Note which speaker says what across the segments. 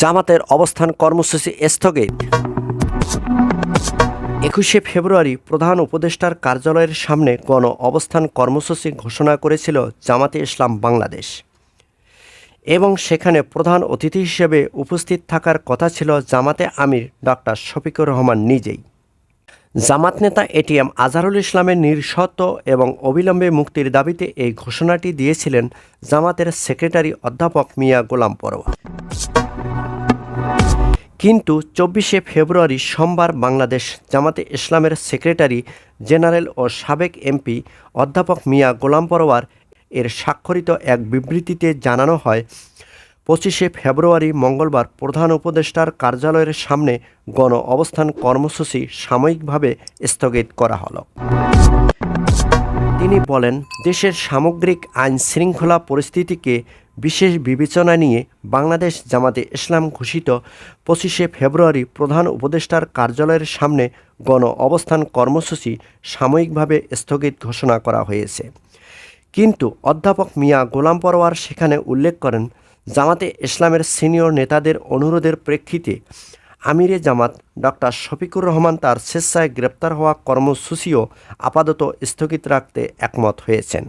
Speaker 1: জামাতের অবস্থান কর্মসূচি স্থগিত। একুশে ফেব্রুয়ারি প্রধান উপদেষ্টার কার্যালয়ের সামনে গণ অবস্থান কর্মসূচি ঘোষণা করেছিল জামাতে ইসলাম বাংলাদেশ। এবং সেখানে প্রধান অতিথি হিসেবে উপস্থিত থাকার কথা ছিল জামাতে আমির ডক্টর শফিকুর রহমান নিজেই। জামাত নেতা এটিএম আজহারুল ইসলামের নির্শত এবং অবিলম্বে মুক্তির দাবিতে এই ঘোষণাটি দিয়েছিলেন জামাতের সেক্রেটারি অধ্যাপক মিয়া গোলাম পরোয়া। কিন্তু চব্বিশে ফেব্রুয়ারি সোমবার বাংলাদেশ জামাতে ইসলামের সেক্রেটারি জেনারেল ও সাবেক এমপি অধ্যাপক মিয়া গোলাম পরোয়ার এর স্বাক্ষরিত এক বিবৃতিতে জানানো হয়, পঁচিশে ফেব্রুয়ারি মঙ্গলবার প্রধান উপদেষ্টার কার্যালয়ের সামনে গণ অবস্থান কর্মসূচি সাময়িকভাবে স্থগিত করা হলো। তিনি বলেন, দেশের সামগ্রিক আইন শৃঙ্খলা পরিস্থিতিকে বিশেষ বিবেচনা নিয়ে বাংলাদেশ জামাতে ইসলাম ঘোষিত পঁচিশে ফেব্রুয়ারি প্রধান উপদেষ্টার কার্যালয়ের সামনে গণ অবস্থান কর্মসূচি সাময়িকভাবে স্থগিত ঘোষণা করা হয়েছে। কিন্তু অধ্যাপক মিয়া গোলাম পরোয়ার সেখানে উল্লেখ করেন, জামাতে ইসলামের সিনিয়র নেতাদের অনুরোধের প্রেক্ষিতে আমিরে জামাত ডক্টর শফিকুর রহমান তার স্বেচ্ছায় গ্রেপ্তার হওয়া কর্মসূচিও আপাতত স্থগিত রাখতে একমত হয়েছেন।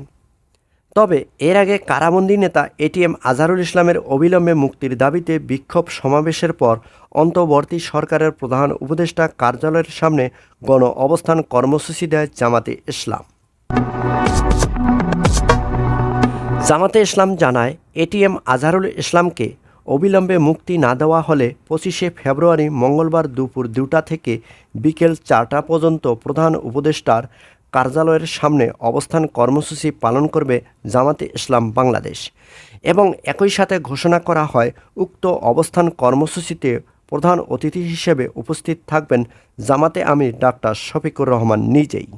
Speaker 1: তবে এর আগে কারাবন্দী নেতা এটিএম আজহারুল ইসলামের অবিলম্বে মুক্তির দাবিতে বিক্ষোভ সমাবেশের পর অন্তর্বর্তী সরকারের প্রধান উপদেষ্টা কার্যালয়ের সামনে গণ অবস্থান কর্মসূচি দেয় জামাতে ইসলাম। জামাতে ইসলাম জানায় এটিএম আজহারুল ইসলামকে অবিলম্বে মুক্তি না দেওয়া হলে পঁচিশে ফেব্রুয়ারি মঙ্গলবার দুপুর দুটা থেকে বিকেল চারটা পর্যন্ত প্রধান উপদেষ্টার কার্যালয়ের সামনে অবস্থান কর্মসূচি পালন করবে জামাতে ইসলাম বাংলাদেশ এবং একই সাথে ঘোষণা করা হয়, উক্ত অবস্থান কর্মসূচিতে প্রধান অতিথি হিসেবে উপস্থিত থাকবেন জামাতে আমির ডাক্তার শফিকুর রহমান নিজেই।